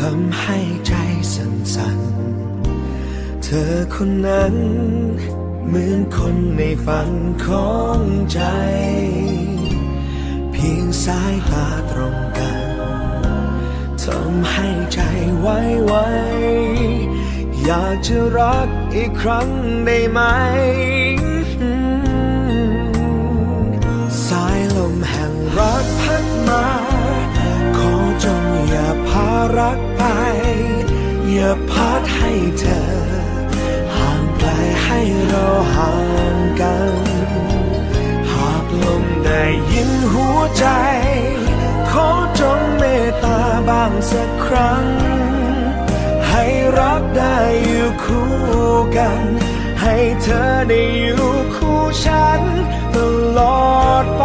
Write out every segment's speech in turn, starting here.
ทำให้ใจสั่นๆ เธอคนนั้น เหมือนคนในฝันของใจ เพียงสายตาตรงกันทำให้ใจไว้ไวอยากจะรักอีกครั้งได้ไหม สายลมแห่งรักพัดมา อย่าพารักไป อย่าพัดให้เธอ ห่างไกลให้เราห่างกัน หากลมได้ยินหัวใจ ขอจงเมตตาบ้างสักครั้ง ให้รักได้อยู่คู่กัน ให้เธอได้อยู่คู่ฉัน ตลอดไป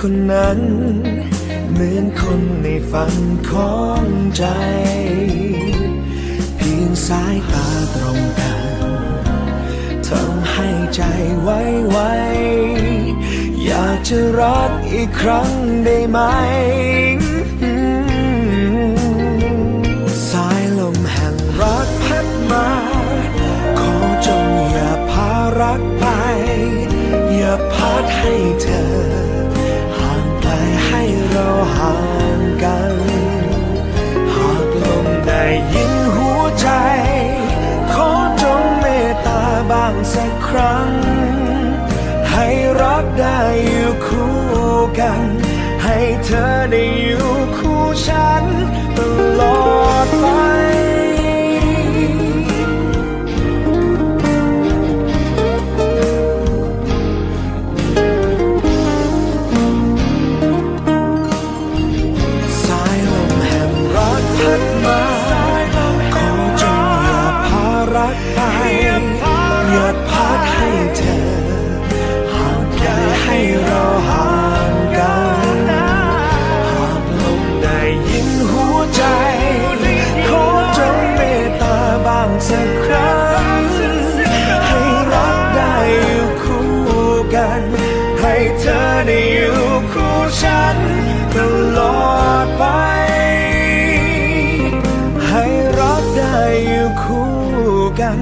คนนั้น เหมือนคนในฝันของใจ เพียงสายตาตรงกันทำให้ใจไว้ไวอยากจะรักอีกครั้งได้ไหม สายลมแห่งรักพัดมา ขอจงอย่าพารักไป อย่าพัดให้เธอ ห่างไกลให้เราห่างกัน หากลมได้ยินหัวใจ ขอจงเมตตาบ้างสักครั้ง ให้รักได้อยู่คู่กัน ให้เธอได้อยู่ ย่าพัดให้เธอ ห่างไกลให้เราห่างกันหากลมได้ยินหัวใจ ขอจงเมตตาบ้างสักครั้ง ให้รักได้อยู่คู่กัน ให้เธอได้อยู่คู่ฉันตลอดไป ให้รักได้อยู่คู่กัน